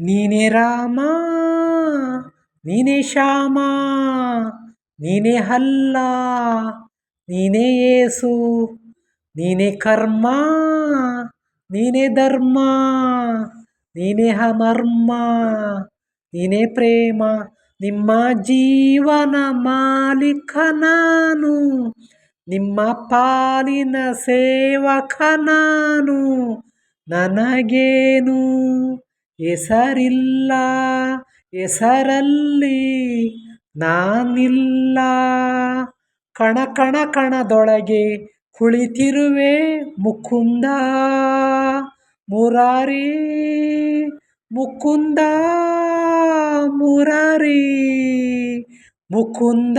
ನೀನೇ ರಾಮ, ನೀನೇ ಶ್ಯಾಮ, ನೀನೇ ಹಲ್ಲ, ನೀನೇ ಏಸು, ನೀನೇ ಕರ್ಮ, ನೀನೇ ಧರ್ಮ, ನೀನೇ ಹಮರ್ಮ ನೀನೇ ಪ್ರೇಮ, ನಿಮ್ಮ ಜೀವನ ಮಾಲೀಕ ನಾನು, ನಿಮ್ಮ ಪಾಲಿನ ಸೇವಕ ನಾನು, ನನಗೇನು? ಹೆಸರಿಲ್ಲ, ಹೆಸರಲ್ಲಿ ನಾನಿಲ್ಲ. ಕಣ ಕಣ ಕಣದೊಳಗೆ ಕುಳಿತಿರುವೆ ಮುಕುಂದ. ಮುರಾರಿ ಮುಕುಂದ ಮುರಾರಿ ಮುಕುಂದ.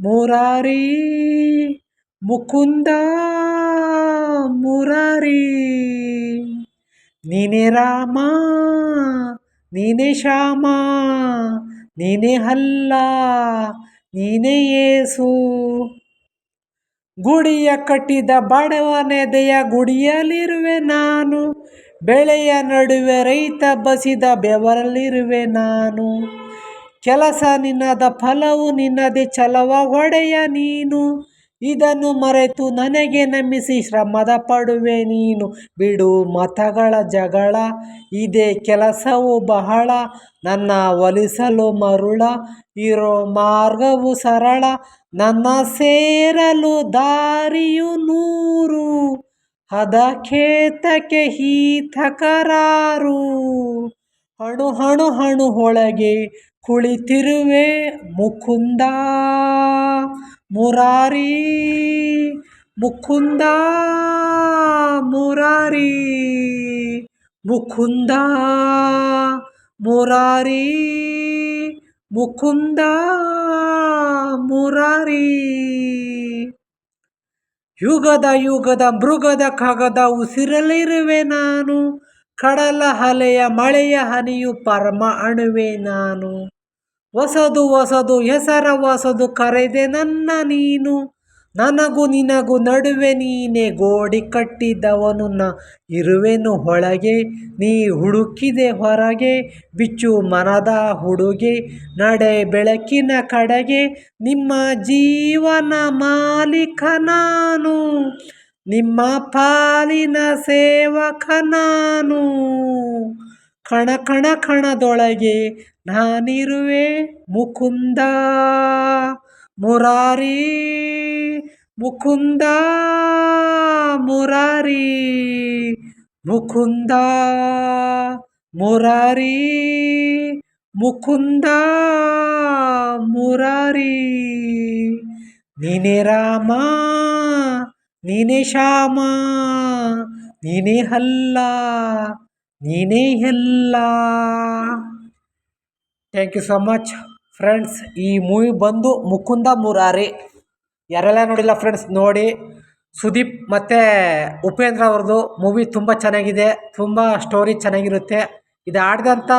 ಮುರಾರಿ ಮುಕುಂದ, ಮುರಾರಿ. ನೀನೇ ರಾಮ, ನೀನೇ ಶ್ಯಾಮ, ನೀನೇ ಹಲ್ಲ, ನೀನೇ ಏಸು. ಗುಡಿಯ ಕಟ್ಟಿದ ಬಡವನೆದೆಯ ಗುಡಿಯಲ್ಲಿರುವೆ ನಾನು, ಬೆಳೆಯ ನಡುವೆ ರೈತ ಬಸಿದ ಬೆವರಲ್ಲಿರುವೆ ನಾನು. ಕೆಲಸ ನಿನ್ನದ ಫಲವು ನಿನ್ನದೇ ಛಲವ ಒಡೆಯ ನೀನು. ಇದನ್ನು ಮರೆತು ನನಗೆ ನಂಬಿಸಿ ಶ್ರಮದ ಪಡುವೆ ನೀನು. ಬಿಡು ಮತಗಳ ಜಗಳ, ಇದೇ ಕೆಲಸವು ಬಹಳ. ನನ್ನ ಒಲಿಸಲು ಮರುಳ, ಇರೋ ಮಾರ್ಗವು ಸರಳ. ನನ್ನ ಸೇರಲು ದಾರಿಯು ನೂರು. ಹದ ಖೇತಕ್ಕೆ ಹೀತಕರಾರು. ಹಣು ಹಣು ಹಣು, ಒಳಗೆ ಕುಳಿತಿರುವೆ ಮುಕುಂದ. ಮುರಾರಿ, ಮುಕುಂದ ಮುರಾರಿ ಮುಕುಂದ ಮುರಾರಿ ಮುಕುಂದ, ಮುರಾರಿ. ಯುಗದ ಯುಗದ, ಮೃಗದ ಖಗದ ಉಸಿರಲಿರುವೆ ನಾನು. ಕಡಲ ಹಲೆಯ ಮಳೆಯ ಹನಿಯು ಪರಮ ಅಣುವೆ ನಾನು. ಹೊಸದು ಹೊಸದು, ಹೆಸರ ಹೊಸದು ಕರೆದೆ ನನ್ನ ನೀನು. ನನಗೂ ನಿನಗೂ ನಡುವೆ ನೀನೆ ಗೋಡಿ ಕಟ್ಟಿದವನು. ನ ಇರುವೆನು ಒಳಗೆ ನೀ ಹುಡುಕಿದೆ ಹೊರಗೆ. ಬಿಚ್ಚು ಮನದ ಹುಡುಗೆ, ನಡೆ ಬೆಳಕಿನ ಕಡೆಗೆ. ನಿಮ್ಮ ಜೀವನ ಮಾಲೀಕ ನಾನು. ನಿಮ್ಮ ಪಾಲಿನ ಸೇವಕ ನಾನು. ಕಣ ಕಣ ಕಣದೊಳಗೆ ನಾನಿರುವೆ ಮುಕುಂದ. ಮುರಾರಿ ಮುಕುಂದ ಮುರಾರಿ ಮುಕುಂದ ಮುರಾರಿ ಮುಕುಂದ, ಮುರಾರಿ. ನೀನೇ ರಾಮ, ನೀನೇ ಶ್ಯಾಮ, ನೀನೆ ಹಲ್ಲ ನೀನೇ ಎಲ್ಲ thank you so much friends ಈ ಮೂವಿ ಬಂದು ಮುಕುಂದ ಮುರಾರಿ. ಯಾರೆಲ್ಲ ನೋಡಿಲ್ಲ ಫ್ರೆಂಡ್ಸ್ ನೋಡಿ. ಸುದೀಪ್ ಮತ್ತು ಉಪೇಂದ್ರ ಅವ್ರದ್ದು ಮೂವಿ ತುಂಬ ಚೆನ್ನಾಗಿದೆ. ತುಂಬ ಸ್ಟೋರಿ ಚೆನ್ನಾಗಿರುತ್ತೆ. ಇದು ಆಡಿದಂಥ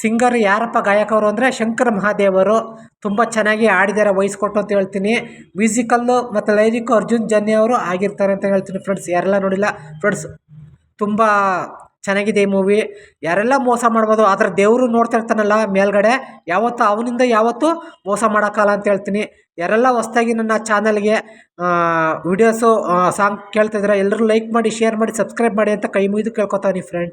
ಸಿಂಗರ್ ಯಾರಪ್ಪ ಗಾಯಕರು ಅಂದರೆ ಶಂಕರ್ ಮಹಾದೇವರು ತುಂಬ ಚೆನ್ನಾಗಿ ಆಡಿದ್ದಾರೆ ವಹಿಸ್ಕೊಟ್ಟು ಅಂತ ಹೇಳ್ತೀನಿ. ಮ್ಯೂಸಿಕಲ್ಲು ಮತ್ತು ಲೈರಿಕು ಅರ್ಜುನ್ ಜನ್ಯವರು ಆಗಿರ್ತಾರೆ ಅಂತ ಹೇಳ್ತೀನಿ ಫ್ರೆಂಡ್ಸ್ ಯಾರೆಲ್ಲ ನೋಡಿಲ್ಲ ಫ್ರೆಂಡ್ಸ್ ತುಂಬ ಚೆನ್ನಾಗಿದೆ ಈ ಮೂವಿ ಯಾರೆಲ್ಲ ಮೋಸ ಮಾಡ್ಬೋದು, ಆದರೆ ದೇವರು ನೋಡ್ತಾ ಇರ್ತಾನಲ್ಲ ಮೇಲ್ಗಡೆ, ಯಾವತ್ತೂ ಅವನಿಂದ ಯಾವತ್ತೂ ಮೋಸ ಮಾಡೋಕ್ಕಲ್ಲ ಅಂತ ಹೇಳ್ತೀನಿ. ಯಾರೆಲ್ಲ ಹೊಸ್ದಾಗಿ ನನ್ನ ಚಾನಲ್ಗೆ ವಿಡಿಯೋಸು ಸಾಂಗ್ ಕೇಳ್ತಿದ್ರೆ ಎಲ್ಲರೂ ಲೈಕ್ ಮಾಡಿ ಶೇರ್ ಮಾಡಿ ಸಬ್ಸ್ಕ್ರೈಬ್ ಮಾಡಿ ಅಂತ ಕೈ ಮುಗಿದು ಕೇಳ್ಕೊತಾನೆ ಫ್ರೆಂಡ್